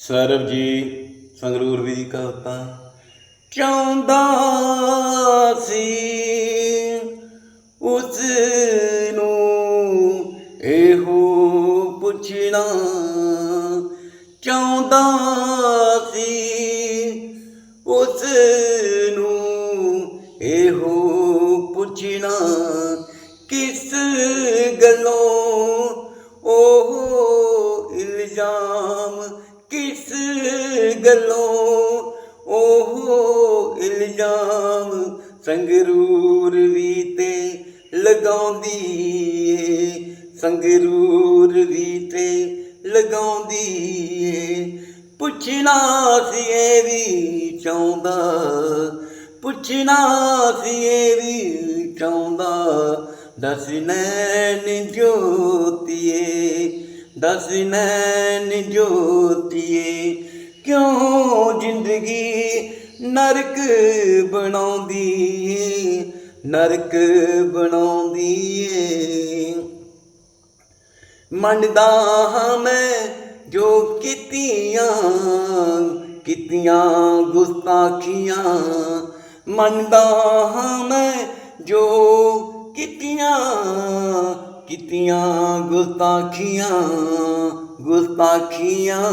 ਸਰਬ ਜੀ ਸੰਗਰੂਰ ਵੀ ਦੀ ਕਹਤਾ ਚਾਹੁੰਦਾ ਸੀ ਉਸ ਨੂੰ ਇਹੋ ਪੁੱਛਣਾ, ਚਾਹੁੰਦਾ ਸੀ ਉਸ ਨੂੰ ਇਹੋ ਪੁੱਛਣਾ, ਕਿਸ ਗੱਲੋਂ ਗੱਲੋਂ ਉਹ ਇਲਜ਼ਾਮ ਸੰਗਰੂਰ ਵੀ ਤੇ ਲਗਾਉਂਦੀ ਏ। ਸੰਗਰੂਰ ਵੀ ਤੇ ਲਗਾਉਂਦੀ ਏ। ਪੁੱਛਣਾ ਸੀ ਇਹ ਵੀ ਚਾਹੁੰਦਾ, ਪੁੱਛਣਾ ਸੀ ਇਹ ਵੀ ਚਾਹੁੰਦਾ। ਦਸ ਨੈਣ ਜੋਤੀਏ, ਦਸ ਨੈਣ ਜੋਤੀਏ ਕਿਉਂ ਜ਼ਿੰਦਗੀ ਨਰਕ ਬਣਾਉਂਦੀ ਏ? ਨਰਕ ਬਣਾਉਂਦੀ ਏ। ਮੰਨਦਾ ਹਾਂ ਮੈਂ ਜੋ ਕੀਤੀਆਂ ਕੀਤੀਆਂ ਗੁਸਤਾਖੀਆਂ। ਮੰਨਦਾ ਹਾਂ ਮੈਂ ਜੋ ਕੀਤੀਆਂ ਕੀਤੀਆਂ ਗੁਸਤਾਖੀਆਂ ਗੁਸਤਾਖੀਆਂ।